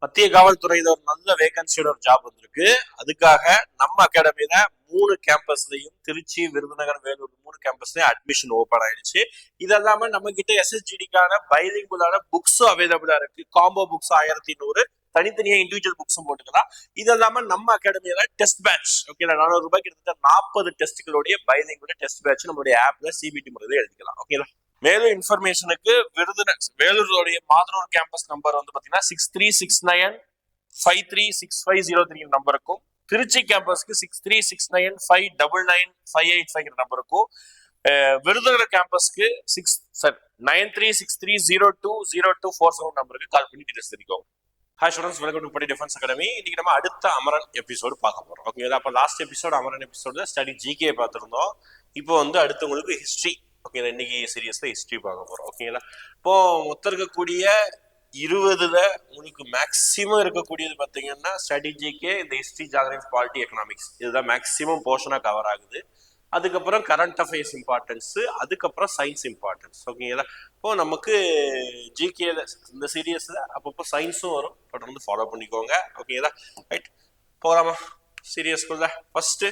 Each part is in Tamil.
மத்திய காவல்துறையில ஒரு நல்ல வேகன்சியோட ஒரு ஜாப் வந்திருக்கு. அதுக்காக நம்ம அகாடமியில மூணு கேம்பஸ்லயும் திருச்சி விருதுநகர் வேலூர் மூணு கேம்பஸ்லயும் அட்மிஷன் ஓபன் ஆயிடுச்சு. இது நம்ம கிட்ட எஸ்எஸ்ஜிடிக்கான பைலிங்குலான புக்ஸும் அவைலபிளா இருக்கு. காம்போ புக்ஸ் ஆயிரத்தி நூறு. தனித்தனியா இண்டிவிஜுவல் புக்ஸும் போட்டுக்கலாம். இது இல்லாம நம்ம அகாடமியில டெஸ்ட் பேட்ச் ஓகே நானூறு ரூபாய் கிட்டத்தட்ட நாற்பது டெஸ்ட்களுடைய பைலிங்குல டெஸ்ட் பேட்ச் நம்மளுடைய ஆப்ல சிபிடி முறையில எழுதிக்கலாம். ஓகேங்களா மேலும் இன்ஃபர்மேஷனுக்கு விருதுநகர் வேலூருடைய மாதனூர் கேம்பஸ் நம்பர் வந்து பாத்தீங்கன்னா six three six nine five three six five zero three நம்பருக்கும் Trichy கேம்பஸ்க்கு six three six nine five double nine five eight five நம்பருக்கும் Virudhunagar கேம்பஸ்க்கு six sir nine three six three zero two zero two four seven நம்பருக்கு கால் பண்ணி டீடைல்ஸ் தெரிவிக்கும் hi students welcome to Padi defence academy இன்னைக்கு நம்ம அடுத்த அமரன் எபிசோடு பார்க்க போறோம். ஓகே அப்போ last episode Amaran episode study GK பார்த்துருந்தோம். இப்போ வந்து அடுத்தவங்களுக்கு ஹிஸ்ட்ரி ஓகே இன்னைக்கு சீரியஸ்ல ஹிஸ்ட்ரி பார்க்க போறோம். ஓகேங்களா இப்போ மொத்தம் இருக்கக்கூடிய இருபதுல உங்களுக்கு மேக்சிமம் இருக்கக்கூடியது பார்த்தீங்கன்னா ஸ்ட்ராட்டஜிக்கே இந்த ஹிஸ்ட்ரி ஜாகிரபி பாலிட்டி எக்கனாமிக்ஸ் இதுதான் மேக்சிமம் போர்ஷனாக கவர் ஆகுது. அதுக்கப்புறம் கரண்ட் அஃபேர்ஸ் இம்பார்ட்டன்ஸ் அதுக்கப்புறம் சயின்ஸ் இம்பார்ட்டன்ஸ் ஓகேங்களா இப்போ நமக்கு ஜிகேல இந்த சீரியஸ்ல அப்பப்போ சயின்ஸும் வரும். தொடர்ந்து ஃபாலோ பண்ணிக்கோங்க. ஓகேங்களா ரைட் போகலாமா சீரியஸ்குள்ள ஃபர்ஸ்ட்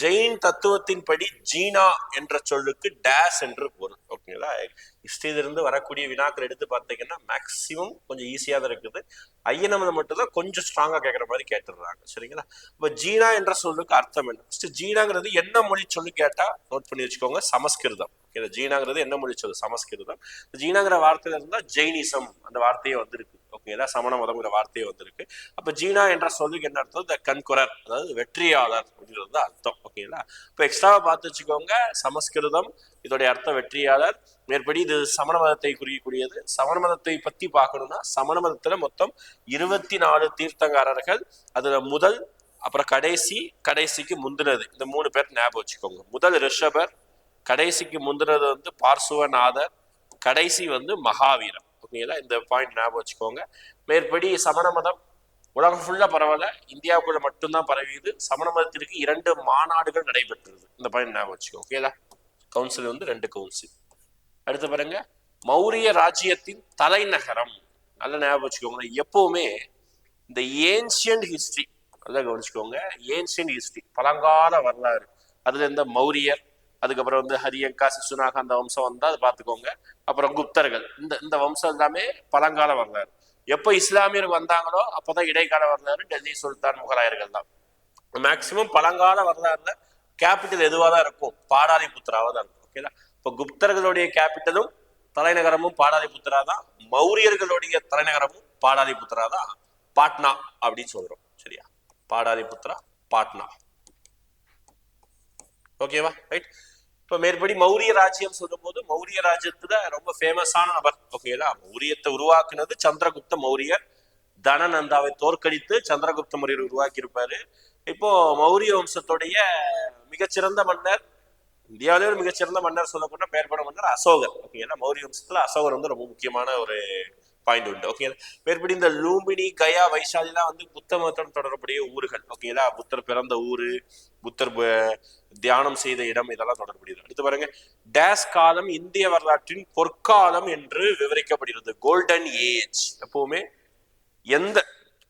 ஜெயின் தத்துவத்தின்படி ஜீனா என்ற சொல்லுக்கு டேஸ் என்று பொருள். ஓகேங்களா? ஹிஸ்டரியிலிருந்து வரக்கூடிய வினாக்கள் எடுத்து பார்த்தீங்கன்னா மேக்சிமம் கொஞ்சம் ஈஸியாக தான் இருக்குது. ஐயனமது மட்டும் தான் கொஞ்சம் ஸ்ட்ராங்கா கேட்குற மாதிரி கேட்டுடுறாங்க. சரிங்களா? இப்போ ஜீனா என்ற சொல்லுக்கு அர்த்தம் என்ன? ஃபர்ஸ்ட் ஜீனாங்கிறது என்ன மொழி சொல்லு கேட்டா நோட் பண்ணி வச்சுக்கோங்க சமஸ்கிருதம். ஜீனாங்கிறது என்ன மொழி சொல்லு? சமஸ்கிருதம். ஜீனாங்கிற வார்த்தையில இருந்தா ஜெயினிசம் அந்த வார்த்தையே வந்திருக்கு. ஓகேங்களா சமண மதம்ங்கிற வார்த்தையே வந்திருக்கு. அப்போ ஜீனா என்ற சொல்லுக்கு என்ன அர்த்தம்? த கண்குரர் அதாவது வெற்றியாளர் அப்படின்றது தான் அர்த்தம். ஓகேங்களா? இப்போ எக்ஸ்ட்ராவா பார்த்து வச்சுக்கோங்க. சமஸ்கிருதம் இதோடைய அர்த்தம் வெற்றியாளர். மேற்படி இது சமண மதத்தை குறிக்கக்கூடியது. சமண மதத்தை பத்தி பார்க்கணும்னா சமண மதத்துல மொத்தம் இருபத்தி நாலு தீர்த்தங்காரர்கள். அதுல முதல் அப்புறம் கடைசி கடைசிக்கு முந்தினது. இந்த மூணு பேர் ஞாபகம் வச்சுக்கோங்க. முதல் ரிஷபர் கடைசிக்கு முந்தினது வந்து பார்சுவநாதர் கடைசி வந்து மகாவீரர். ஓகேங்களா இந்த பாயிண்ட் ஞாபகம் வச்சுக்கோங்க. மேற்படி சமண மதம். உலகம் ஃபுல்லா பரவாயில்ல இந்தியாவுக்குள்ள மட்டும்தான் பரவியது. சமண மதத்திற்கு இரண்டு மாநாடுகள் நடைபெற்றது. இந்த பாயிண்ட் ஞாபகம் வச்சுக்கோங்க ஓகேதா கவுன்சில் வந்து ரெண்டு கவுன்சில் அடுத்து பாருங்க. மௌரிய ராஜ்யத்தின் தலைநகரம். நல்லா ஞாபகம் வச்சுக்கோங்க எப்பவுமே இந்த ஏன்ஷியன்ட் ஹிஸ்டரி நல்லா கவனிச்சுக்கோங்க. ஏன்ஷியன்ட் ஹிஸ்டரி பழங்கால வரலாறு. அதுல இந்த மௌரியர் அதுக்கப்புறம் வந்து ஹரியங்கா சிசுனாக அந்த வம்சம் வந்தா அதை பார்த்துக்கோங்க. அப்புறம் குப்தர்கள். இந்த இந்த வம்சம் எல்லாமே பழங்கால வரலாறு. எப்போ இஸ்லாமியர் வந்தாங்களோ அப்போதான் இடைக்கால வரலாறு டெல்லி சுல்தான் முகலாயர்கள் தான். மேக்சிமம் பழங்கால வரலாறுல கேபிட்டல் எதுவாக தான் இருக்கும்? பாடாலிபுத்திராவா தான் இருக்கும். ஓகேதா இப்போ குப்தர்களுடைய கேபிட்டலும் தலைநகரமும் பாடாலிபுத்திரா தான். மௌரியர்களுடைய தலைநகரமும் பாடாலிபுத்திரா தான். பாட்னா அப்படின்னு சொல்றோம். சரியா? பாடாலிபுத்திரா பாட்னா. ஓகேவா ரைட் இப்ப மேற்படி மௌரிய ராஜ்யம் சொல்லும்போது மௌரிய ராஜ்யத்துல ரொம்ப ஃபேமஸான நபர். ஓகேங்களா? மௌரியத்தை உருவாக்குனது சந்திரகுப்த மௌரியர். தனநந்தாவை தோற்கடித்து சந்திரகுப்த மௌரியர் உருவாக்கி இருப்பாரு இப்போ மௌரிய வம்சத்துடைய மிகச்சிறந்த மன்னர் இந்தியாவிலே ஒரு மிகச்சிறந்த மன்னர் சொல்லப்பட்ட பெயர் மன்னர் அசோகர். ஓகேங்களா? மௌரிய வம்சத்துல அசோகர் வந்து ரொம்ப முக்கியமான ஒரு பாயிண்ட் உண்டு. ஓகேங்களா மேற்படி இந்த லூம்பினி கயா வைசாலிலாம் வந்து புத்த மதத்துடன் தொடர்புடைய ஊர்கள். ஓகேங்களா புத்தர் பிறந்த ஊர் புத்தர் தியானம் செய்த இடம் இதெல்லாம் தொடர்புடையது. அடுத்து பாருங்க. டேஸ் காலம் இந்திய வரலாற்றின் பொற்காலம் என்று விவரிக்கப்படுகிறது. கோல்டன் ஏஜ் எப்பவுமே எந்த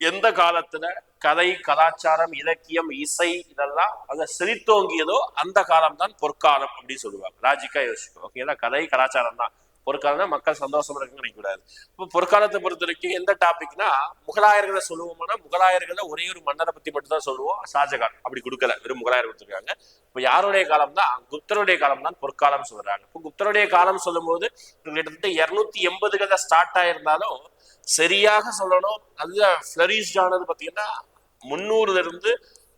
எந்த காலத்துல கதை கலாச்சாரம் இலக்கியம் இசை இதெல்லாம் அங்க செழித்தோங்கியதோ அந்த காலம் தான் பொற்காலம் அப்படின்னு சொல்லுவாங்க. லாஜிக்கா யோசிக்கும் ஓகேங்களா கதை கலாச்சாரம் தான் பொற்காலம்னா மக்கள் சந்தோஷமா இருக்குன்னு நினைக்கக்கூடாது இப்போ பொற்காலத்தை பொறுத்த வரைக்கும் எந்த டாபிக்னா முகலாயர்களை சொல்லுவோம்னா முகலாயர்களை ஒரே ஒரு மன்னரை பத்தி மட்டும் தான் சொல்லுவோம். ஷாஜகான் அப்படி கொடுக்கல. வெறும் முகலாயர் கொடுத்துருக்காங்க. இப்போ யாருடைய காலம் தான் குப்தருடைய காலம் தான் பொற்காலம் சொல்றாங்க. இப்போ குப்தருடைய காலம் சொல்லும்போது கிட்டத்தட்ட இருநூத்தி எண்பதுகள்ல ஸ்டார்ட் ஆயிருந்தாலும் சரியாக சொல்லணும். நல்ல ஃபிளரிஷ்ட் ஆனது பாத்தீங்கன்னா முந்நூறுல இருந்து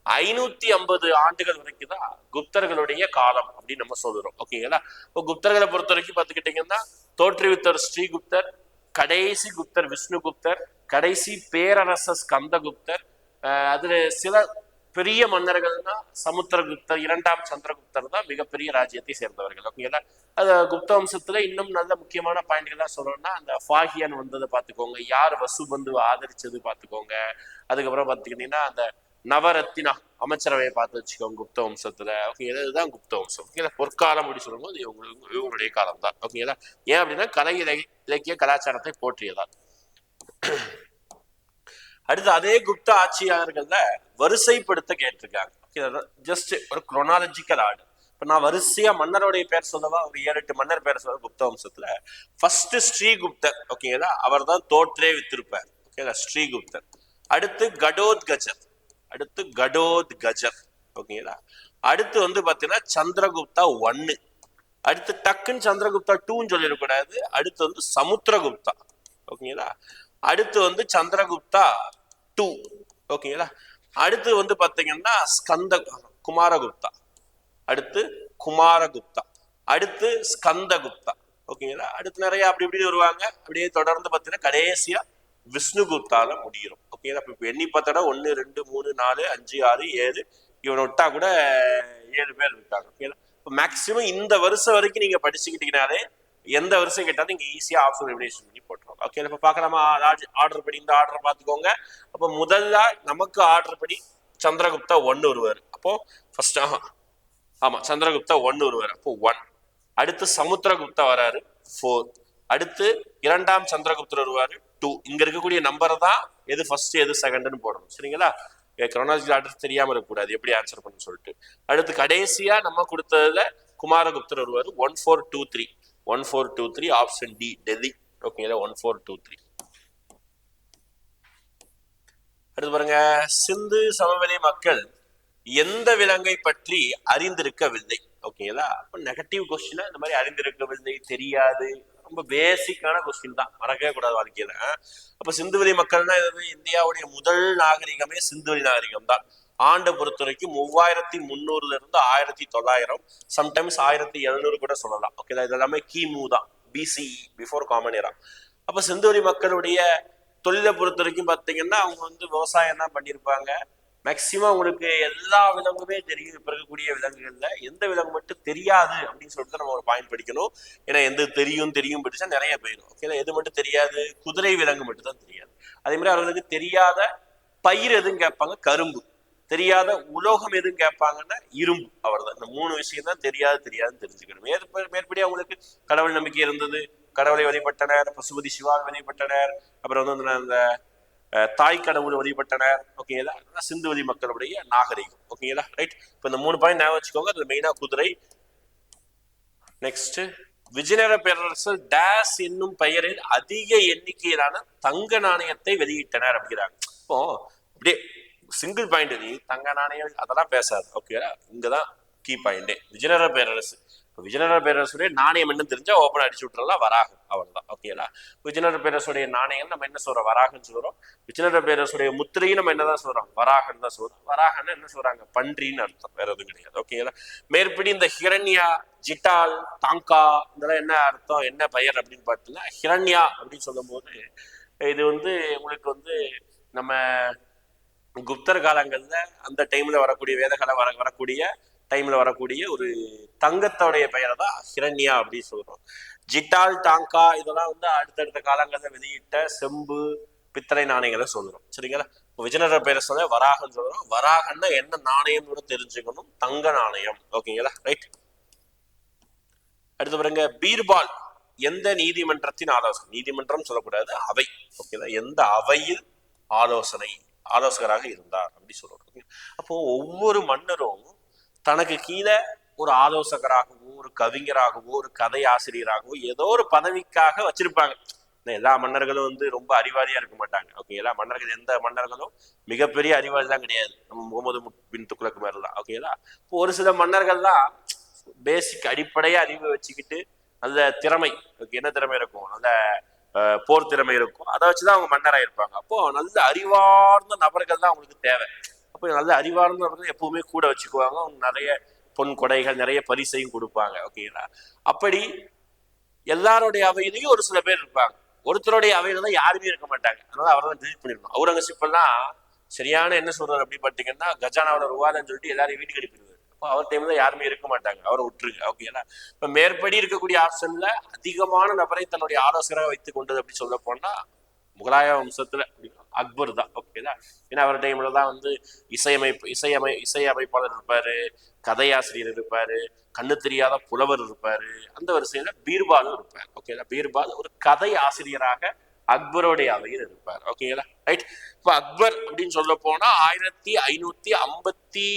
ஐநூத்தி ஐம்பது ஆண்டுகள் வரைக்கும் தான் குப்தர்களுடைய காலம் அப்படின்னு நம்ம சொல்றோம். ஓகேங்களா? இப்போ குப்தர்களை பொறுத்த வரைக்கும் பார்த்துக்கிட்டீங்கன்னா தோற்றுவித்தர் ஸ்ரீகுப்தர் கடைசி குப்தர் விஷ்ணுகுப்தர் கடைசி பேரரசர் ஸ்கந்தகுப்தர் அஹ் அதுல சில பெரிய மன்னர்கள்னா சமுத்திரகுப்தர் இரண்டாம் சந்திரகுப்தர் தான் மிகப்பெரிய ராஜ்யத்தை சேர்ந்தவர்கள். ஓகேங்களா? அது குப்த வம்சத்துல இன்னும் நல்ல முக்கியமான பாயிண்ட்கள் தான் சொல்லணும்னா அந்த ஃபாகியன் வந்ததை பார்த்துக்கோங்க. யார் வசுபந்துவை ஆதரிச்சது பார்த்துக்கோங்க. அதுக்கப்புறம் பார்த்துக்கிட்டீங்கன்னா அந்த நவரத்தினா அமைச்சரவையை பார்த்து வச்சுக்கோங்க குப்த வம்சத்துல. ஓகேங்களா இதுதான் குப்த வம்சம். ஓகேங்களா பொற்காலம் அப்படி சொல்லும்போது இவங்க இவங்களுடைய காலம் தான். ஓகேங்களா ஏன் அப்படின்னா கலை இலக்கிய இலக்கிய கலாச்சாரத்தை போற்றியதால் அடுத்து அதே குப்த ஆட்சியாளர்கள்ல வரிசைப்படுத்த கேட்டிருக்காங்க. ஜஸ்ட் ஒரு குரோனாலஜிக்கல் ஆர்டர் இப்ப நான் வரிசையா மன்னருடைய பேர் சொல்லவா? ஒரு ஏழு எட்டு மன்னர் பேர் சொல்ல குப்த வம்சத்துல. ஃபர்ஸ்ட் ஸ்ரீகுப்தர். ஓகேங்களா அவர் தான் தோற்றே வித்திருப்பார். ஓகேங்களா ஸ்ரீகுப்தர். அடுத்து கடோத்கஜர். அடுத்து கடோத் கஜர் ஓகேங்களா? அடுத்து வந்து பாத்தீங்கன்னா சந்திரகுப்தா ஒன்னு. அடுத்து டக்குன்னு சந்திரகுப்தா டூன்னு சொல்லிடக்கூடாது. அடுத்து வந்து சமுத்திரகுப்தா. ஓகேங்களா? அடுத்து வந்து சந்திரகுப்தா டூ. ஓகேங்களா? அடுத்து வந்து பாத்தீங்கன்னா ஸ்கந்த குமாரகுப்தா. அடுத்து குமாரகுப்தா. அடுத்து ஸ்கந்தகுப்தா. ஓகேங்களா? அடுத்து நிறைய அப்படி இப்படி வருவாங்க. அப்படியே தொடர்ந்து பார்த்தீங்கன்னா கடைசியா விஷ்ணுகுப்தால முடியும். ஓகேங்களா இப்போ எண்ணி பார்த்தோன்னா ஒன்று ரெண்டு மூணு நாலு அஞ்சு ஆறு ஏழு இவனை விட்டா கூட ஏழு பேர் இருக்காங்க. ஓகேங்களா இப்போ மேக்சிமம் இந்த வருஷம் வரைக்கும் நீங்க படிச்சுக்கிட்டீங்கனாலே எந்த வருஷம் கேட்டாலும் நீங்க ஈஸியா ஆப்ஷன் எலிமினேஷன் பண்ணி போட்டுருவோம் ஓகே இப்போ பார்க்கலாமா? ஆர்டர் படி இந்த ஆர்டர் பார்த்துக்கோங்க. அப்போ முதல்ல நமக்கு ஆர்டர் படி சந்திரகுப்தா ஒன்று வருவார். அப்போ ஃபர்ஸ்ட் ஆமாம் ஆமா சந்திரகுப்தா ஒன்று வருவார். அப்போ ஒன் அடுத்து சமுத்திரகுப்தா வராரு ஃபோர் அடுத்து இரண்டாம் சந்திரகுப்தர் வருவாரு டூ இங்க இருக்கக்கூடிய நம்பரை தான் எது ஃபர்ஸ்ட் எது செகண்ட்னு போடணும். சரிங்களா? கிரோனாலஜி ஆர்டர் தெரியாம இருக்கக்கூடாது. எப்படி ஆன்சர் பண்ண சொல்லிட்டு. அடுத்து கடைசியா நம்ம கொடுத்ததுல குமாரகுப்தர் வருவார் one four two three one four two three option D Delhi ஓகேங்களா ஒன் ஃபோர் டூ த்ரீ அடுத்து பாருங்க. சிந்து சமவெளி மக்கள் எந்த விலங்கை பற்றி அறிந்திருக்கவில்லை? ஓகேங்களா அப்ப நெகட்டிவ் கொஸ்டினா இந்த மாதிரி அறிந்திருக்கவில்லை தெரியாது. ரொம்ப பேசிக்கான கொஸ்டின் தான். மறக்கவே கூடாது வாழ்க்கையில. அப்ப சிந்துவெளி மக்கள்னா இது இந்தியாவுடைய முதல் நாகரிகமே சிந்துவெளி நாகரிகம் தான். ஆண்டை பொறுத்த வரைக்கும் மூவாயிரத்தி முந்நூறுல இருந்து ஆயிரத்தி தொள்ளாயிரம் சம்டைம்ஸ் ஆயிரத்தி எழுநூறு கூட சொல்லலாம். ஓகேதா இது எல்லாமே கிமு தான். BC before common era. அப்ப சிந்துவெளி மக்களுடைய தொழிலை பொறுத்த வரைக்கும் பார்த்தீங்கன்னா அவங்க வந்து விவசாயம் தான் பண்ணியிருப்பாங்க. மேக்சிமம் உங்களுக்கு எல்லா விலங்குமே தெரியும் இப்போ இருக்கக்கூடிய விலங்குகள்ல. எந்த விலங்கு மட்டும் தெரியாது அப்படின்னு சொல்லிட்டு நம்ம ஒரு பாயிண்ட் படிக்கணும். ஏன்னா எந்த தெரியும் தெரியும் படிச்சா நிறைய போயிடும் ஓகேங்களா எது மட்டும் தெரியாது? குதிரை விலங்கு மட்டும் தான் தெரியாது. அதே மாதிரி அவர்களுக்கு தெரியாத பயிர் எதுவும் கேட்பாங்க? கரும்பு. தெரியாத உலோகம் எதுவும் கேட்பாங்கன்னா இரும்பு. அவ்வளவுதான். இந்த மூணு விஷயம் தான் தெரியாது தெரியாதுன்னு தெரிஞ்சுக்கணும். மேற்ப- மேற்படி அவங்களுக்கு கடவுள் நம்பிக்கை இருந்தது. கடவுளை வழிபட்டனர் பசுபதி சிவாவை வழிபட்டனர். அப்புறம் வந்து அந்த- தாய் கடவுள் வழிபட்டனர். ஓகேங்களா அதெல்லாம் மக்களுடைய நாகரிகம். ஓகேங்களா ரைட் இப்போ இந்த மூணு பாயிண்ட் ஞாபகம் வச்சுக்கோங்க. அதுல மெயினா குதிரை. நெக்ஸ்ட் விஜயநகர பேரரசர் டேஸ் என்னும் பெயரில் அதிக எண்ணிக்கையிலான தங்க நாணயத்தை வெளியிட்டனர் அப்படிங்கிறாங்க. இப்போ அப்படியே சிங்கிள் பாயிண்ட் நீ தங்க நாணயம் அதெல்லாம் பேசாது. ஓகேவா இங்கதான் கீ பாயிண்டே விஜயநகர பேரரசு. விஜயநகர பேரரசுடைய நாணயம் என்ன தெரிஞ்சா ஓப்பன் அடிச்சு விட்டுறலாம் வராகம். அவ்வளவுதான். ஓகேங்களா விஜயநகர பேரரசுடைய நாணயம் நம்ம என்ன சொல்றோம்? வராகன்னு சொல்றோம். விஜயநகர பேரரசுடைய முத்திரையும் நம்ம என்னதான் சொல்றோம்? வராகன்னு தான் சொல்றோம். வராகன்னு என்ன சொல்றாங்க? பன்றின்னு அர்த்தம். வேற எதுவும் கிடையாது. ஓகேங்களா மேற்படி இந்த ஹிரண்யா ஜிட்டால் தாங்கா இதெல்லாம் என்ன அர்த்தம்? என்ன பெயர் அப்படின்னு பார்த்தீங்கன்னா ஹிரண்யா அப்படின்னு சொல்லும்போது இது வந்து உங்களுக்கு வந்து நம்ம குப்தர் காலங்கள்ல அந்த டைம்ல வரக்கூடிய வேதகாலம் வர வரக்கூடிய டைம்ல வரக்கூடிய ஒரு தங்கத்தோடைய பெயரை தான் ஹிரண்யா அப்படின்னு சொல்றோம். ஜிட்டால் டாங்கா இதெல்லாம் வந்து அடுத்தடுத்த காலங்களில் வெளியிட்ட செம்பு பித்தளை நாணயங்களை சொல்றோம். சரிங்களா? விஜயநகர பேரை சொல்ல வராகன்னு சொல்றோம். வராகன்னா என்ன நாணயம் கூட தெரிஞ்சுக்கணும். தங்க நாணயம். ஓகேங்களா? ரைட். அடுத்து பாருங்க பீர்பால் எந்த நீதிமன்றத்தின் ஆலோசனை? நீதிமன்றம் சொல்லக்கூடாது அவை. ஓகேங்களா? எந்த அவையில் ஆலோசனை ஆலோசகராக இருந்தார் அப்படி சொல்றோம். அப்போ ஒவ்வொரு மன்னரும் தனக்கு கீழே ஒரு ஆலோசகராகவோ ஒரு கவிஞராகவோ ஒரு கதை ஆசிரியராகவோ ஏதோ ஒரு பதவிக்காக வச்சிருப்பாங்க. எல்லா மன்னர்களும் வந்து ரொம்ப அறிவாளியா இருக்க மாட்டாங்க. ஓகே எல்லா மன்னர்கள் எந்த மன்னர்களும் மிகப்பெரிய அறிவாளி தான் கிடையாது. நம்ம முகமது பின் துக்ளக் மாதிரி தான் ஓகேங்களா இப்போ ஒரு சில மன்னர்கள்லாம் பேசிக் அடிப்படையா அறிவை வச்சுக்கிட்டு நல்ல திறமை ஓகே என்ன திறமை இருக்கும்? நல்ல அஹ், போர் திறமை இருக்கும். அதை வச்சுதான் அவங்க மன்னராக இருப்பாங்க அப்போ நல்ல அறிவார்ந்த நபர்கள் தான் அவங்களுக்கு தேவை. அப்போ நல்ல அறிவார்ந்த எப்பவுமே கூட வச்சுக்குவாங்க. அவங்க நிறைய பொன் கொடைகள் நிறைய பரிசையும் கொடுப்பாங்க. ஓகேங்களா அப்படி எல்லாருடைய அவையிலையும் ஒரு சில பேர் இருப்பாங்க. ஒருத்தருடைய அவையில தான் யாருமே இருக்க மாட்டாங்க. அதனால அவரை தான் டிலீட் பண்ணிடணும். அவுரங்கசீப் எல்லாம் சரியான என்ன சொல்றாரு அப்படி பார்த்தீங்கன்னா கஜானாவோட ரூபான்னு சொல்லிட்டு எல்லாரையும் வீட்டுக்கு அனுப்பிடுவாரு அப்போ அவர் டைம்ல யாருமே இருக்க மாட்டாங்க. அவரை விட்டுருங்க. ஓகேங்களா இப்ப மேற்படி இருக்கக்கூடிய ஆப்ஷன்ல அதிகமான நபரை தன்னுடைய ஆலோசகராக வைத்துக் கொண்டது அப்படி சொல்ல போனா முகலாய வம்சத்துல அக்பர் தான். ஓகேங்களா ஏன்னா அவர் டைம்ல தான் வந்து இசையமைப்பு இசையமை இசையமைப்பாளர் இருப்பாரு கதையாசிரியர் இருப்பாரு கண்ணு தெரியாத புலவர் இருப்பாரு. அந்த வரிசையில பீர்பாலும் இருப்பார். ஓகேங்களா பீர்பால் ஒரு கதை ஆசிரியராக அக்பருடைய அவையில் இருப்பார். ஓகேங்களா ரைட் இப்போ அக்பர் அப்படின்னு சொல்ல போனா ஆயிரத்தி ஐநூத்தி ஐம்பத்தி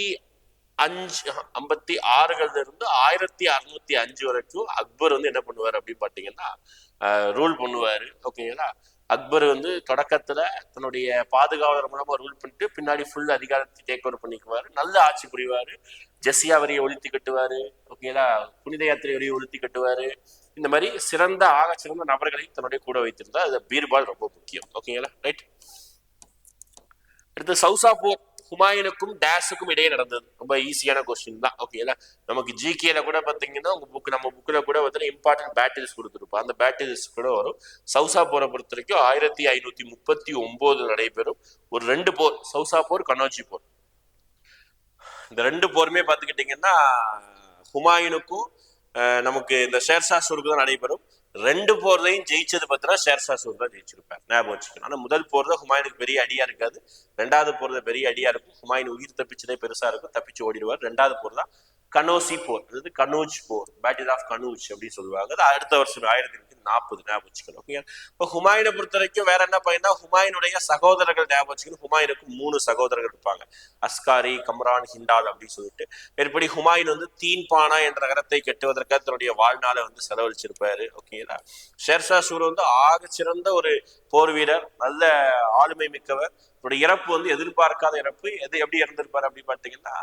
அஞ்சு ஐம்பத்தி ஆறுகள்ல இருந்து ஆயிரத்தி அறுநூத்தி அஞ்சு வரைக்கும் அக்பர் வந்து என்ன பண்ணுவார் அப்படின்னு பாத்தீங்கன்னா ரூல் பண்ணுவாரு. ஓகேங்களா அக்பர் வந்து தொடக்கத்துல தன்னுடைய பாதுகாவலர் மூலமா ரூல் பண்ணிட்டு பின்னாடி ஃபுல் அதிகாரத்தை டேக் ஓவர் பண்ணிக்குவாரு. நல்ல ஆட்சி புரிவாரு. ஜெஸ்ஸியா வரியை ஒழித்து கட்டுவாரு. ஓகேங்களா புனித யாத்திரை வரியை ஒழித்து கட்டுவாரு. இந்த மாதிரி சிறந்த ஆக சிறந்த நபர்களையும் தன்னுடைய கூட வைத்திருந்தா அது பீர்பால் ரொம்ப முக்கியம். ஓகேங்களா ரைட் அடுத்து சவுசா போர். ஹுமாயூனுக்கும் டேஸுக்கும் இடையே நடந்தது. ரொம்ப ஈஸியான கொஸ்டின் தான். ஓகேல நமக்கு ஜிகேல கூட பாத்தீங்கன்னா உங்க புக் நம்ம புக்ல கூட பார்த்தீங்கன்னா இம்பார்ட்டன்ட் பேட்டில்ஸ் கொடுத்துருப்போம். அந்த பேட்டில்ஸ் கூட வரும். சவுசா போரை பொறுத்த வரைக்கும் ஆயிரத்தி ஐநூத்தி முப்பத்தி ஒன்பது நடைபெறும் ஒரு ரெண்டு போர். சவுசா போர் கனோஜி போர். இந்த ரெண்டு போருமே பார்த்துக்கிட்டிங்கன்னா ஹுமாயூனுக்கும் நமக்கு இந்த ஷேர்ஷா சூருக்கு தான் நடைபெறும். ரெண்டு போர்லையும் ஜெயிச்சது பார்த்தீங்கன்னா ஷேர்ஷா சூர் தான் ஜெயிச்சிருப்பார். ஞாபகம் வச்சுக்கணும். ஆனால் முதல் போர் தான் ஹுமாயினுக்கு பெரிய அடியா இருக்காது. ரெண்டாவது போர் தான் பெரிய அடியா இருக்கும். ஹுமாயின் உயிர் தப்பிச்சதே பெருசா இருக்கும். தப்பிச்சு ஓடிடுவார். ரெண்டாவது போர் தான் கனோசி போர். அதாவது கனூஜ் போர். பேட்டில் ஆஃப் கனூஜ் அப்படின்னு சொல்லுவாங்க. அது அடுத்த வருஷம் ஆயிரத்தி எண்ணூத்தி நாற்பது ஞாபகம் வச்சுக்கணும். ஓகே இப்போ ஹுமாயூனை பொறுத்த வரைக்கும் வேற என்ன பையனா ஹுமாயினுடைய சகோதரர்கள் ஞாபகம் வச்சுக்கணும். ஹுமாயூனுக்கு மூணு சகோதரர்கள் இருப்பாங்க. அஸ்காரி கம்ரான் ஹிண்டால் அப்படின்னு சொல்லிட்டு. மேற்படி ஹுமாயூன் வந்து தீன்பானா என்ற நகரத்தை கட்டுவதற்காக தன்னுடைய வாழ்நாளை வந்து செலவழிச்சிருப்பாரு. ஓகேங்களா ஷேர்ஷா சூர் வந்து ஆக சிறந்த ஒரு போர் வீரர். நல்ல ஆளுமை மிக்கவர். இவருடைய இறப்பு வந்து எதிர்பார்க்காத இறப்பு. எது எப்படி இறந்திருப்பாரு அப்படின்னு பார்த்தீங்கன்னா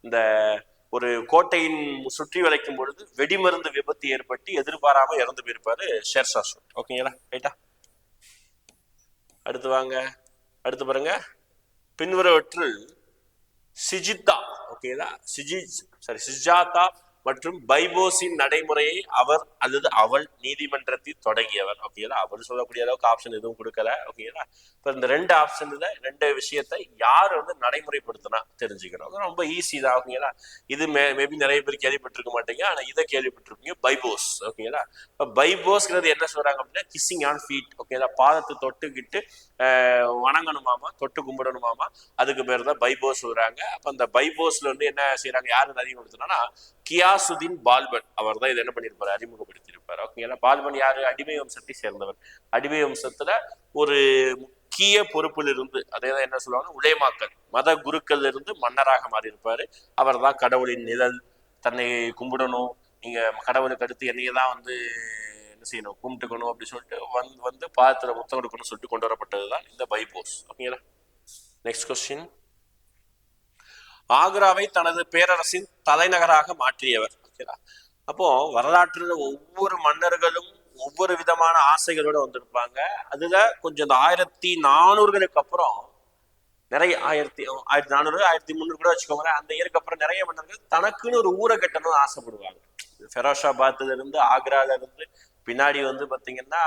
இந்த ஒரு கோட்டையின் சுற்றி வளைக்கும் பொழுது வெடிமருந்து விபத்து ஏற்பட்டு எதிர்பாராம இறந்து போயிருப்பாரு ஷேர்ஷா சூர் ஓகேங்களா ரைட்டா அடுத்து வாங்க. அடுத்து பாருங்க. பின்வருவற்றில் சிஜித்தா. ஓகேதா சிஜி சாரி சிஜாதா மற்றும் பைபோஸின் நடைமுறையை அவர் அல்லது அவள் நீதிமன்றத்தில் தொடங்கியவர். ஓகேங்களா அவர் சொல்லக்கூடிய அளவுக்கு ஆப்ஷன் எதுவும் கொடுக்கல. ஓகேங்களா இப்போ இந்த ரெண்டு ஆப்ஷன்ல ரெண்டு விஷயத்தை யார் வந்து நடைமுறைப்படுத்தினா தெரிஞ்சுக்கணும் ரொம்ப ஈஸி தான். ஓகேங்களா இது மே மேபி நிறைய பேர் கேள்விப்பட்டிருக்க மாட்டீங்க. ஆனால் இதை கேள்விப்பட்டிருப்பீங்க. பைபோஸ். ஓகேங்களா இப்போ பைபோஸ்ங்கிறது என்ன சொல்றாங்க அப்படின்னா கிஸ்ஸிங் ஆன் ஃபீட் ஓகேங்களா பாதத்தை தொட்டுக்கிட்டு வணங்கணுமாமா தொட்டு கும்பிடணுமாமா? அதுக்கு பேர் தான் பைபோஸ் வராங்க அப்போ அந்த பைபோஸ்ல வந்து என்ன செய்யறாங்க யாரு அறிமுகப்படுத்தினா கியாசுதீன் பால்பன். அவர் தான் இதை என்ன பண்ணியிருப்பார்? அறிமுகப்படுத்தியிருப்பார். ஓகேங்களா பால்பன் யாரு? அடிமை வம்சத்தை சேர்ந்தவர். அடிமை வம்சத்துல ஒரு முக்கிய பொறுப்பில் இருந்து அதே தான் என்ன சொல்லுவாங்க? உலேமாக்கள் மத குருக்கள் இருந்து மன்னராக மாறி இருப்பாரு அவர் தான் கடவுளின் நிழல். தன்னை கும்பிடணும். நீங்க கடவுளுக்கு அடுத்து என்னைய தான் வந்து என்ன செய்யணும் கும்பிட்டுக்கணும் அப்படின்னு சொல்லிட்டு வந்து வந்து பாதத்துல முத்தம் கொடுக்கணும்னு சொல்லிட்டு கொண்டு வரப்பட்டது தான் இந்த பைபோஸ் ஓகேங்களா? நெக்ஸ்ட் கொஸ்டின் ஆக்ராவை தனது பேரரசின் தலைநகராக மாற்றியவர். ஓகேங்களா? அப்போ வரலாற்றுல ஒவ்வொரு மன்னர்களும் ஒவ்வொரு விதமான ஆசைகளோட வந்திருப்பாங்க. அதுல கொஞ்சம் இந்த ஆயிரத்தி நானூறுகளுக்கு அப்புறம் நிறைய ஆயிரத்தி ஆயிரத்தி நானூறு ஆயிரத்தி முந்நூறு கூட வச்சுக்கோங்களேன். அந்த இயருக்கு அப்புறம் நிறைய மன்னர்கள் தனக்குன்னு ஒரு ஊரை கட்டணும்னு ஆசைப்படுவாங்க. ஃபெரோஷாபாத்ல இருந்து ஆக்ரால இருந்து பின்னாடி வந்து பாத்தீங்கன்னா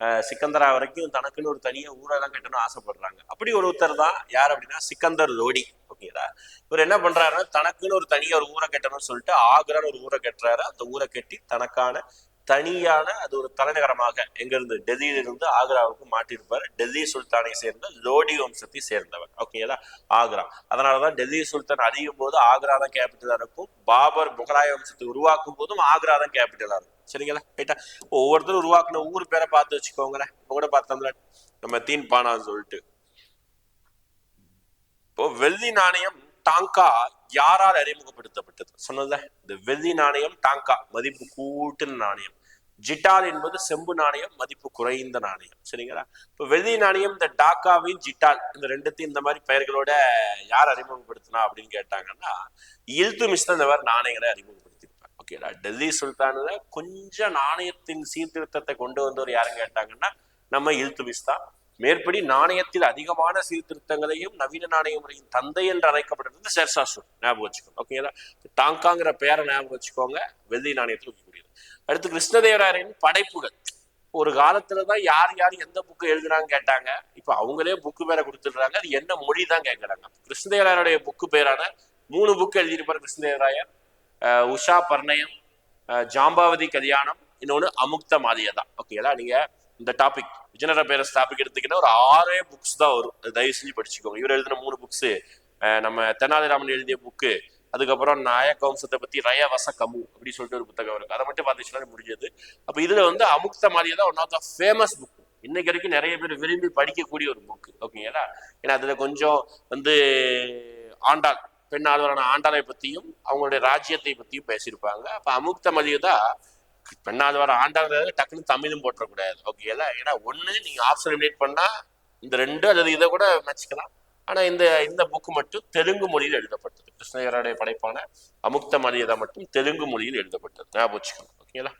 அஹ், சிக்கந்தரா வரைக்கும் தனக்குன்னு ஒரு தனியா ஊரெல்லாம் கட்டணும்னு ஆசைப்படுறாங்க. அப்படி ஒரு ஒருத்தர் தான். யார் அப்படின்னா சிக்கந்தர் லோடி. ஓகேங்களா? இவர் என்ன பண்றாருன்னா தனக்குன்னு ஒரு தனியா ஒரு ஊரை கட்டணும்னு சொல்லிட்டு ஆக்ரான்னு ஒரு ஊரை கட்டுறாரு. அந்த ஊரை கட்டி தனக்கான தனியான அது ஒரு தலைநகரமாக எங்கிருந்து டெல்லியிலிருந்து ஆக்ராவுக்கு மாற்றிருப்பார் டெல்லி சுல்தானை சேர்ந்த லோடி வம்சத்தை சேர்ந்தவர். ஓகேங்களா ஆக்ரா. அதனாலதான் டெல்லி சுல்தான் அழியும் போது ஆக்ரா தான் கேபிட்டலா இருக்கும். பாபர் முகலாய வம்சத்தை உருவாக்கும் போதும் ஆக்ரா தான் கேபிட்டலா இருக்கும். சரிங்களா? ரைட்டா ஒவ்வொருத்தரும் உருவாக்குன ஊர் பேரை பார்த்து வச்சுக்கோங்களேன். இப்ப கூட பார்த்தோம்ல நம்ம தீன் பானான்னு சொல்லிட்டு. இப்போ வெள்ளி நாணயம் டாங்கா யாரால் அறிமுகப்படுத்தப்பட்டது? சொன்னதுல இந்த வெள்ளி நாணயம் டாங்கா மதிப்பு கூட்டு நாணயம். ஜிட்டால் என்பது செம்பு நாணயம் மதிப்பு குறைந்த நாணயம். சரிங்களா? இப்போ வெள்ளி நாணயம் இந்த டாக்காவையும் ஜிட்டால் இந்த ரெண்டுத்தையும் இந்த மாதிரி பெயர்களோட யார் அறிமுகப்படுத்தினா அப்படின்னு கேட்டாங்கன்னா இல்துமிஸ் தான் இந்த மாதிரி நாணயங்களை அறிமுகப்படுத்தியிருப்பார். ஓகேடா டெல்லி சுல்தானில் கொஞ்சம் நாணயத்தின் சீர்திருத்தத்தை கொண்டு வந்தவர் யாருன்னு கேட்டாங்கன்னா நம்ம இல்துமிஸ் தான் மேற்படி நாணயத்தில் அதிகமான சீர்திருத்தங்களையும் நவீன நாணய முறையின் தந்தை என்று அழைக்கப்பட்டிருந்தது ஷெர்ஷா சூர். ஞாபகம் வச்சுக்கோங்க. ஓகேங்களா? டாங்காங்கிற பேரை ஞாபகம் வச்சுக்கோங்க. வெள்ளி நாணயத்தில் இருக்கக்கூடியது அடுத்து கிருஷ்ணதேவராயரின் படைப்புகள். ஒரு காலத்துல தான் யார் யார் எந்த புக்கு எழுதுறாங்க கேட்டாங்க. இப்ப அவங்களே புக்கு பேரை கொடுத்துடுறாங்க. அது என்ன மொழி தான் கேட்கறாங்க கிருஷ்ணதேவராயருடைய புக்கு பேரான மூணு புக்கு எழுதியிருப்பார் கிருஷ்ணதேவராயர். அஹ் உஷா பர்ணயம் ஜாம்பாவதி கல்யாணம் இன்னொன்னு அமுக்த மாதியதா ஓகேங்களா நீங்க இந்த டாபிக் விஜயநகர பேரஸ் டாபிக் எடுத்துக்கிட்டா ஒரு ஆறே புக்ஸ் தான் வரும். தயவு செஞ்சு படிச்சுக்கோங்க. இவர் எழுதின மூணு புக்ஸ் நம்ம தெனாலிராமன் எழுதிய புக்கு அதுக்கப்புறம் நாயக்க வம்சத்தை பத்தி ரய வச கமு அப்படின்னு சொல்லிட்டு ஒரு புத்தகம் இருக்கு. அதை மட்டும் பார்த்துச்சுன்னா முடிஞ்சது. அப்ப இதுல வந்து Amuktamalyada one of the famous book இன்னைக்கு வரைக்கும் நிறைய பேர் விரும்பி படிக்கக்கூடிய ஒரு புக் ஓகேங்களா ஏன்னா அதுல கொஞ்சம் வந்து ஆண்டாள் பெண் ஆழ்வரான ஆண்டாளை பத்தியும் அவங்களுடைய ராஜ்யத்தை பத்தியும் பேசியிருப்பாங்க. அப்ப அமுக்த மலியுதா பெண்ணாழ்வார ஆண்டாள் டக்குன்னு தமிழும் போட்டுறக்கூடாது ஓகேங்களா ஏன்னா ஒண்ணு நீங்க ஆப்ஷன் எலிமினேட் பண்ணா இந்த ரெண்டு அல்லது இதை கூட வச்சுக்கலாம் ஆனா இந்த இந்த புக்கு மட்டும் தெலுங்கு மொழியில் எழுதப்பட்டது. கிருஷ்ணகிரியுடைய படைப்பான அமுக்த மரியாதை மட்டும் தெலுங்கு மொழியில் எழுதப்பட்டது. ஞாபகம் வச்சுக்கணும். ஓகேங்களா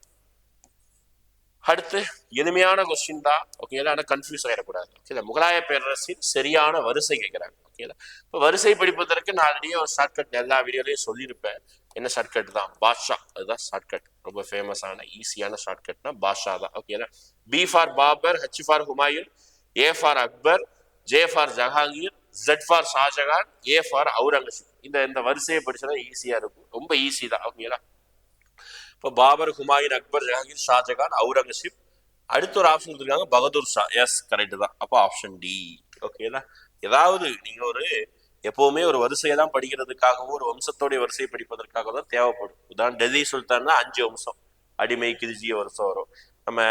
அடுத்து எளிமையான கொஸ்டின் தான். ஓகேங்களா ஆனால் கன்ஃபியூஸ் ஆகிடக்கூடாது ஓகேங்களா முகலாய பேரரசின் சரியான வரிசை கேட்குறாங்க ஓகேங்களா இப்போ வரிசை படிப்பதற்கு நான் ஆல்ரெடியே ஒரு ஷார்ட்கட் எல்லா வீடியோலையும் சொல்லியிருப்பேன். என்ன ஷார்ட்கட் தான்? பாஷா. அதுதான் ஷார்ட்கட் ரொம்ப ஃபேமஸான ஈஸியான ஷார்ட்கட்னா பாஷா தான். ஓகேங்களா B for Babur H for Humayun A for Akbar J for Jahangir Z for Shahjahan A for Aurangzeb இந்த இந்த வரிசையை படிச்சா ஈஸியாக இருக்கும். ரொம்ப ஈஸி தான் ஓகேங்களா இப்போ பாபர் ஹுமாயூன் அக்பர் ஜஹாங்கீர் ஷாஜகான் அவுரங்கசீப் அடுத்த ஒரு ஆப்ஷன் கொடுத்துருக்காங்க பகதூர் ஷா எஸ் கரெக்ட் தான். அப்போ ஆப்ஷன் டி ஓகேதா ஏதாவது நீங்க ஒரு எப்பவுமே ஒரு வரிசையை தான் படிக்கிறதுக்காகவும் ஒரு வம்சத்தோடைய வரிசையை படிப்பதற்காக தான் தேவைப்படும். உதாரணம் டெல்லி சுல்தான்னா அஞ்சு வம்சம். அடிமை கிருஜிய வருஷம் வரும். நம்ம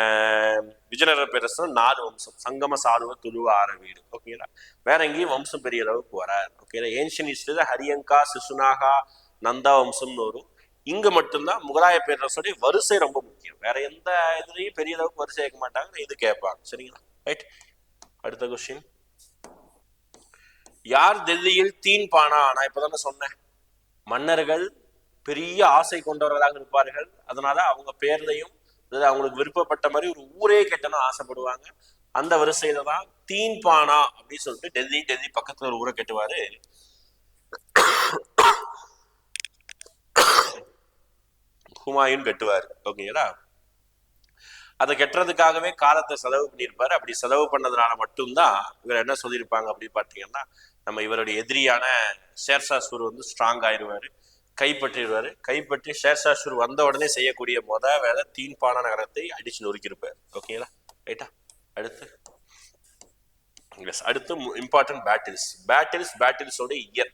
விஜயநகர பேரரசு நாலு வம்சம். சங்கம சாருவ துருவ ஆர வீடு. ஓகேங்களா வேற எங்கேயும் வம்சம் பெரிய அளவுக்கு வராது. ஓகேங்களா ஏன்ஷியன் ஹிஸ்டரியில ஹரியங்கா சிசுனாகா நந்தா வம்சம்னு வரும். இங்க மட்டும்தான் முகலாய பேரரசுடைய வரிசை ரொம்ப முக்கியம். வேற எந்த இதுலையும் பெரிய அளவுக்கு வரிசை கேட்க மாட்டாங்க இது கேட்பாங்க. சரிங்களா? ரைட் அடுத்த கொஸ்டின் யார் டெல்லியில் தீன்பானா நான் இப்பதானே சொன்னேன். மன்னர்கள் பெரிய ஆசை கொண்டவர்களாக இருப்பார்கள். அதனால அவங்க பேர்லையும் அதாவது அவங்களுக்கு விருப்பப்பட்ட மாதிரி ஒரு ஊரே கட்டணும் ஆசைப்படுவாங்க. அந்த வரிசையில தான் தீன் பானா அப்படின்னு சொல்லிட்டு டெல்லி டெல்லி பக்கத்துல ஒரு ஊரை கட்டுவாரு. ஹுமாயூன் கட்டுவார். ஓகேங்களா? அதை கட்டுறதுக்காகவே காலத்தை செலவு பண்ணியிருப்பாரு. அப்படி செலவு பண்ணதுனால மட்டும்தான் இவர் என்ன சொல்லியிருப்பாங்க அப்படின்னு பார்த்தீங்கன்னா நம்ம இவருடைய எதிரியான ஷேர்ஷா சூர் வந்து ஸ்ட்ராங் ஆயிடுவாரு கைப்பற்றிடுவார். கைப்பற்றி ஷேர்ஷாசூர் வந்த உடனே செய்யக்கூடிய மொத வேலை தீன்பான நகரத்தை அடிச்சு நொறுக்கியிருப்பார். ஓகேங்களா ரைட்டா அடுத்து. எஸ் அடுத்து இம்பார்ட்டன்ட் பேட்டில்ஸ் பேட்டில்ஸ் பேட்டில்ஸோட இயர்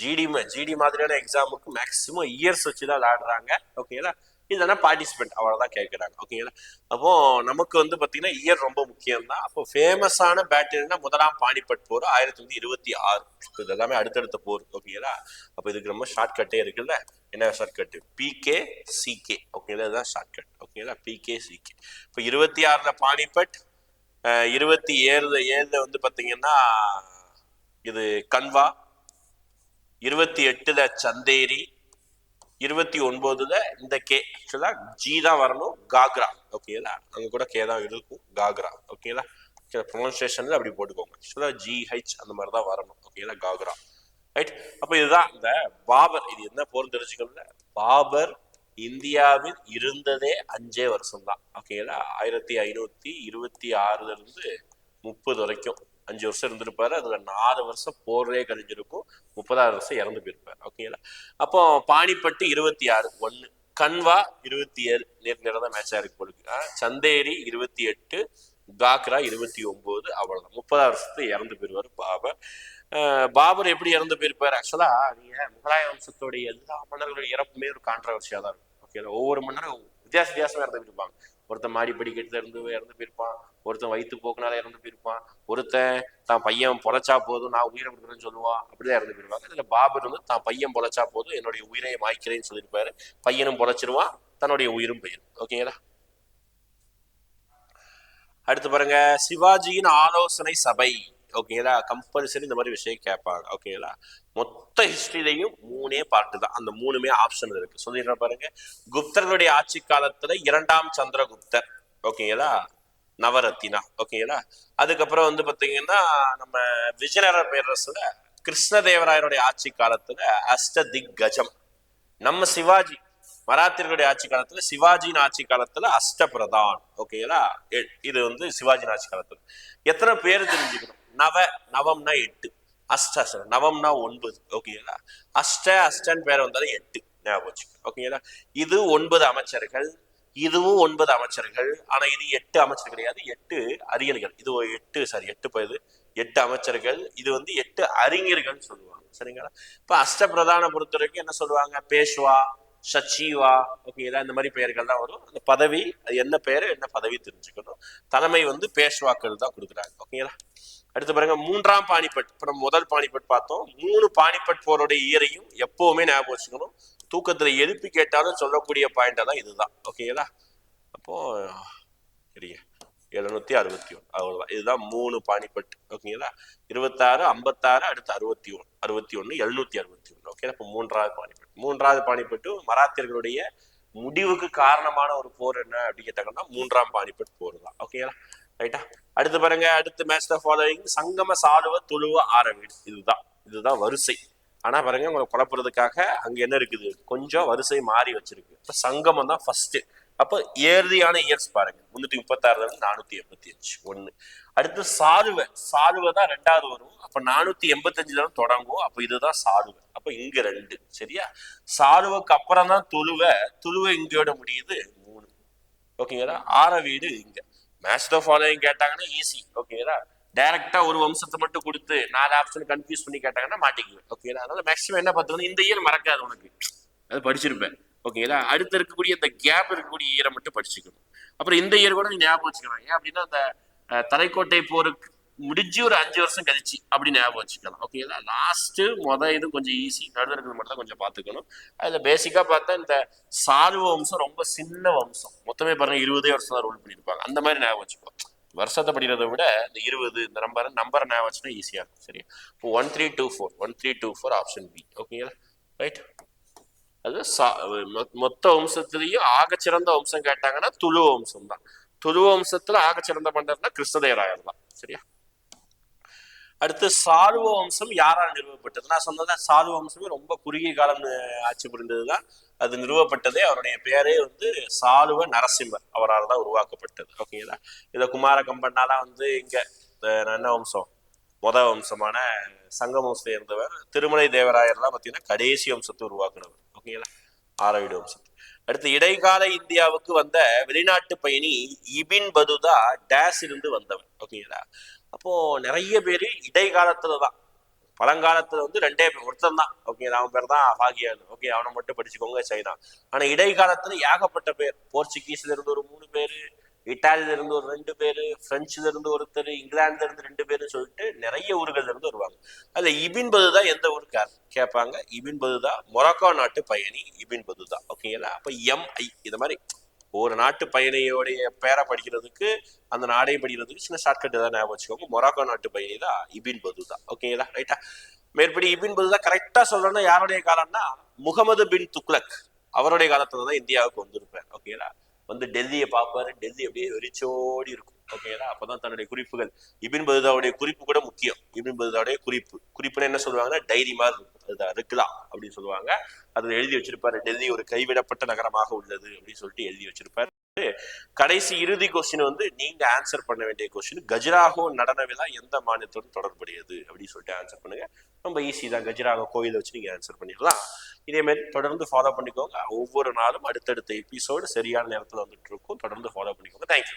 ஜிடி ஜிடி மாதிரியான எக்ஸாமுக்கு மேக்ஸிமம் இயர்ஸ் வச்சு தான் விளாடுறாங்க ஓகேங்களா இல்லைன்னா பார்ட்டிசிபென்ட் அவ்வளோதான் கேட்குறாங்க ஓகேங்களா அப்போ நமக்கு வந்து பார்த்தீங்கன்னா இயர் ரொம்ப முக்கியம் தான் அப்போ ஃபேமஸான பேட்டில்னா முதலாம் பாணிபட் போர் ஆயிரத்தி தொள்ளாயிரத்தி இருபத்தி ஆறு. இது எல்லாமே அடுத்தடுத்த போர். ஓகேங்களா அப்போ இதுக்கு ரொம்ப ஷார்ட் கட்டே இருக்குல்ல? என்ன ஷார்ட்கட்டு பிகே சிகே ஓகேங்களா இதுதான் ஷார்ட்கட் ஓகேங்களா பிகே சிகே இப்போ இருபத்தி ஆறில் பாணிப்பட் இருபத்தி ஏழு ஏழில் வந்து பார்த்தீங்கன்னா இது கன்வா. இருபத்தி எட்டுல சந்தேரி. இருபத்தி ஒன்பதுல இந்த கே ஆக்சுவலா ஜி தான் வரணும் காக்ரா ஓகேங்களா அங்க கூட கே தான் இருக்கும் காக்ரா ஓகேங்களா ப்ரொனன்சியேஷன்ல அப்படி போட்டுக்கோங்க. ஆக்சுவலா ஜிஹெச் அந்த மாதிரி தான் வரணும். ஓகேங்களா காக்ரா ரைட் அப்போ இதுதான் இந்த பாபர் இது என்ன போர் தெரிஞ்சுக்கணும்ல? பாபர் இந்தியாவில் இருந்ததே அஞ்சே வருஷம் தான் ஓகேங்களா ஆயிரத்தி ஐநூத்தி இருபத்தி ஆறுல இருந்து முப்பது வரைக்கும். அஞ்சு வருஷம் இருந்திருப்பாரு. அதுல நாலு வருஷம் போரே கழிஞ்சிருக்கும். முப்பதாவது வருஷம் இறந்து போயிருப்பாரு. ஓகேங்களா அப்போ பாணிப்பட்டு இருபத்தி ஆறு ஒன்னு கன்வா இருபத்தி ஏழு நேர் நேரம் தான் மேட்ச் ஆயிருக்கு போலுக்கு. சந்தேரி இருபத்தி எட்டு காக்ரா இருபத்தி ஒன்பது அவ்வளவுதான். முப்பதாவது வருஷத்துல இறந்து போயிருவாரு பாபர். பாபர் எப்படி இறந்து போயிருப்பாரு? ஆக்சுவலா நீங்க முகலாய வம்சத்தோடைய எல்லா மன்னர்களுடைய இறப்புமே ஒரு கான்ட்ரவர்சியா தான் இருக்கும். ஓகே ஒவ்வொரு மன்னரும் வித்தியாச வித்தியாசமா இறந்து போயிருப்பாங்க. ஒருத்தன் மாடி படிக்கட்டுல இருந்து இறந்து போயிருப்பான். ஒருத்தன் வயிற்று போக்குனால இறந்து போயிருப்பான். ஒருத்தன் தான் பையன் பொழைச்சா போதும் நான் உயிரை கொடுக்குறேன்னு சொல்லுவான் அப்படிதான் இறந்து போயிருவாங்க. இதுல பாபர் வந்து தான் பையன் பொழைச்சா போதும் என்னுடைய உயிரை மாய்க்கிறேன்னு சொல்லியிருப்பாரு. பையனும் பொழைச்சிருவான் தன்னுடைய உயிரும் போயிடும் ஓகேங்களா? அடுத்து பாருங்க சிவாஜியின் ஆலோசனை சபை. ஓகேங்களா? கம்பல்சரி இந்த மாதிரி விஷயம் கேட்பாங்க. ஓகேங்களா? மொத்த ஹிஸ்டரியிலையும் மூணே பார்ட்டு தான். அந்த மூணுமே ஆப்ஷன் இருக்கு. சொல்லிடுறேன் பாருங்க. குப்தர்களுடைய ஆட்சி காலத்துல இரண்டாம் சந்திரகுப்தர். ஓகேங்களா? நவரத்தினா ஓகேங்களா? அதுக்கப்புறம் வந்து பார்த்தீங்கன்னா நம்ம விஜயநகர பேரரசுல கிருஷ்ணதேவராயனுடைய ஆட்சி காலத்துல அஷ்ட திக் கஜம் நம்ம சிவாஜி மராத்தியர்களுடைய ஆட்சி காலத்துல சிவாஜியின் ஆட்சி காலத்துல அஷ்டபிரதான் ஓகேங்களா? எ- இது வந்து சிவாஜியின் ஆட்சி காலத்துல. எத்தனை பேர் தெரிஞ்சுக்கணும்? நவ நவம்னா எட்டு. அஷ்ட அஷ்ட நவம்னா ஒன்பது ஓகேங்களா? அஷ்ட அஷ்டன் பேர் வந்தாலும் எட்டு. ஞாபகம் வச்சுக்கணும் ஓகேங்களா? இது ஒன்பது அமைச்சர்கள். இதுவும் ஒன்பது அமைச்சர்கள் ஆனா இது எட்டு அமைச்சர் கிடையாது. எட்டு அறிஞர்கள். இது எட்டு சாரி எட்டு பயது எட்டு அமைச்சர்கள். இது வந்து எட்டு அறிஞர்கள் சொல்லுவாங்க. சரிங்களா? இப்ப அஷ்டபிரதான பொறுத்த வரைக்கும் என்ன சொல்லுவாங்க? பேஷ்வா சச்சிவா ஓகேங்களா இந்த மாதிரி பெயர்கள் தான் வரும். அந்த பதவி அது என்ன பெயர் என்ன பதவி தெரிஞ்சுக்கணும். தலைமை வந்து பேஷ்வாக்கள் தான் கொடுக்குறாங்க. ஓகேங்களா? அடுத்து பாருங்க மூன்றாம் பாணிபட். இப்போ நம்ம முதல் பாணிபட் பார்த்தோம். மூணு பாணிபட் போரோட இயரையும் எப்பவுமே ஞாபகம் வச்சுக்கணும். தூக்கத்தில் எழுப்பி கேட்டாலும் சொல்லக்கூடிய பாயிண்டாக தான் இதுதான். ஓகேங்களா அப்போ சரிங்க எழுநூத்தி அறுபத்தி ஒன்று. அவ்வளோதான் இதுதான் மூணு பாணிப்பட்டு. ஓகேங்களா இருபத்தாறு ஐம்பத்தாறு அடுத்து அறுபத்தி ஒன்று. அறுபத்தி ஒன்று எழுநூத்தி அறுபத்தி ஒன்று. ஓகே அப்போ மூன்றாவது பாணிப்பட்டு. மூன்றாவது பாணிப்பட்டு மராத்தியர்களுடைய முடிவுக்கு காரணமான ஒரு போர் என்ன அப்படின்னு கேட்டாங்கன்னா மூன்றாம் பானிபட் போர் தான். ஓகேங்களா ரைட்டா அடுத்து பாருங்க. அடுத்து மேட்ச் த ஃபாலோவிங் சங்கம சாலுவ துளுவ ஆரவீடு இதுதான். இதுதான் வரிசை. ஆனா பாருங்க உங்களை குழப்புறதுக்காக அங்க என்ன இருக்குது? கொஞ்சம் வரிசை மாறி வச்சிருக்கு. இப்ப சங்கமம் தான் ஃபர்ஸ்ட் அப்போ ஏர்லியான இயர்ஸ் பாருங்க. முன்னூத்தி முப்பத்தாறுல இருந்து நானூத்தி எண்பத்தி அஞ்சு. ஒண்ணு. அடுத்து சாலுவை சாலுவை தான் ரெண்டாவது வரும். அப்ப நானூத்தி எண்பத்தஞ்சுல இருந்து தொடங்கும் அப்ப இதுதான் சாலுவை அப்ப இங்க ரெண்டு. சரியா? சாலுவுக்கு அப்புறம் தான் துளுவை துளுவை இங்கோட முடியுது? மூணு. ஓகேங்களா? ஆற வீடு இங்க. மேட்ச் த ஃபாலோயிங் கேட்டாங்கன்னா ஈஸி ஓகேங்களா? டைரக்டா ஒரு வம்சத்தை மட்டும் கொடுத்து நாலு ஆப்ஷன் கன்ஃபியூஸ் பண்ணி கேட்டாங்கன்னா மாட்டிக்குவேன். ஓகேங்களா அதனால மேக்ஸிமம் என்ன பார்த்துக்கணும் இந்த இயர் மறக்காது உனக்கு. அது படிச்சிருப்பேன். ஓகேங்களா அடுத்து இருக்கக்கூடிய இந்த கேப் இருக்கக்கூடிய இயரை மட்டும் படிச்சுக்கணும். அப்புறம் இந்த இயர் கூட நீ ஞாபகம் வச்சுக்கலாம். ஏன் அப்படின்னா அந்த தலைக்கோட்டை போருக்கு முடிஞ்சு ஒரு அஞ்சு வருஷம் கழிச்சு அப்படி ஞாபகம் வச்சுக்கலாம். ஓகேங்களா லாஸ்ட் மொதல் இது கொஞ்சம் ஈஸி நடுவில் இருக்கிறது மட்டும் தான் கொஞ்சம் பார்த்துக்கணும். அதுல பேசிக்கா பார்த்தா இந்த சாதுவ வம்சம் ரொம்ப சின்ன வம்சம். மொத்தமே பாருங்க இருபதே வருஷம் தான் ரூல் பண்ணியிருப்பாங்க. அந்த மாதிரி ஞாபகம் வச்சுக்கோ. வருஷத்தை படிக்கிறத விட இந்த இருபது இந்த நம்பர் நம்பரை நான் வச்சுனா ஈஸியாக இருக்கும். சரியா? இப்போ one three two four one three two four option B ஓகேங்களா ரைட் அது சா- மொத்த வம்சத்திலையும் ஆகச்சிறந்த வம்சம் கேட்டாங்கன்னா துளு வம்சம் தான் துளு வம்சத்தில் ஆகச்சிறந்த பண்டர்னா கிருஷ்ணதேவராயர் தான் சரியா? அடுத்து சாலுவ வம்சம் யாரால் நிறுவப்பட்டது? நான் சொன்னதான் சாலுவ வம்சமே ரொம்ப குறுகிய காலம் ஆட்சி ஆட்சி புரிந்ததுதான். அது நிறுவப்பட்டதே அவருடைய பேரே வந்து சாலுவ நரசிம்மர். அவரால் தான் உருவாக்கப்பட்டது. ஓகேங்களா இதை குமார கம்பன்னாலாம் வந்து இங்க என்ன வம்சம்? மொத வம்சமான சங்கமம் சேர்ந்தவர் திருமலை திருமலை தேவராயர்லாம் பார்த்தீங்கன்னா கடைசி வம்சத்தை உருவாக்குனவர். ஓகேங்களா ஆரவிடு வம்சத்தை. அடுத்து இடைக்கால இந்தியாவுக்கு வந்த வெளிநாட்டு பயணி இபின் பதுதா டேஸ் இருந்து வந்தவர் ஓகேங்களா அப்போ நிறைய பேர் இடைக்காலத்துல தான். பழங்காலத்துல வந்து ரெண்டே பேர் ஒருத்தன் தான். ஓகே அவன் பேர் தான் ஹாகியால் ஓகே அவனை மட்டும் படிச்சுக்கோங்க சைனா. ஆனா இடைக்காலத்துல ஏகப்பட்ட பேர். போர்ச்சுகீஸ்ல இருந்து ஒரு மூணு பேரு இட்டாலியில இருந்து ஒரு ரெண்டு பேரு பிரெஞ்சுல இருந்து ஒருத்தர் இங்கிலாந்துல இருந்து ரெண்டு பேருன்னு சொல்லிட்டு நிறைய ஊர்கள்ல இருந்து வருவாங்க. அதுல இபின் பதுதா எந்த ஊருக்கார் கேட்பாங்க. இபின் பதுதா மொரக்கோ நாட்டு பயணி இபின் பதுதா ஓகேங்களா? அப்ப எம்ஐ இது மாதிரி ஒரு நாட்டு பயணியோடைய பேரை படிக்கிறதுக்கு அந்த நாடை படிக்கிறதுக்கு சின்ன ஷார்ட்கட் ஏதாவது ஞாபகம் வச்சுக்கோங்க. மொராக்கோ நாட்டு பயணி தான் இபின் பதுதா. ஓகேங்களா ரைட்டா மேற்படி இபின் பதுதா கரெக்டா சொல்லணும்னா யாருடைய காலம்னா முகமது பின் துக்லக் அவருடைய காலத்துல தான் இந்தியாவுக்கு வந்திருப்பார். ஓகேங்களா வந்து டெல்லியை பார்ப்பாரு. டெல்லி அப்படியே வெறிச்சோடி இருக்கும். ஓகேங்களா? அப்பதான் தன்னுடைய குறிப்புகள். இபின் பதுதாவுடைய குறிப்பு கூட முக்கியம். இபின் பதுதாவுடைய குறிப்பு. குறிப்புன்னு என்ன சொல்லுவாங்கன்னா டைரி மாதிரி இருக்கும். அதுதான் இருக்கலாம் அப்படின்னு சொல்லுவாங்க. அதை எழுதி வச்சிருப்பாரு. டெல்லி ஒரு கைவிடப்பட்ட நகரமாக உள்ளது அப்படின்னு சொல்லிட்டு எழுதி வச்சிருப்பாரு. கடைசி இறுதி கொஸ்டின் வந்து நீங்க ஆன்சர் பண்ண வேண்டிய கொஸ்டின் கஜராகோ நடன விழா எந்த மாநிலத்துடன் தொடர்புடையது அப்படின்னு சொல்லிட்டு ஆன்சர் பண்ணுங்க. ரொம்ப ஈஸி தான். கஜராகோ கோயிலை வச்சு நீங்க ஆன்சர் பண்ணிடலாம். இதே மாதிரி தொடர்ந்து ஃபாலோ பண்ணிக்கோங்க. ஒவ்வொரு நாளும் அடுத்தடுத்த எபிசோடு சரியான நேரத்தில் வந்துட்டு இருக்கும். தொடர்ந்து ஃபாலோ பண்ணிக்கோங்க. தேங்க்யூ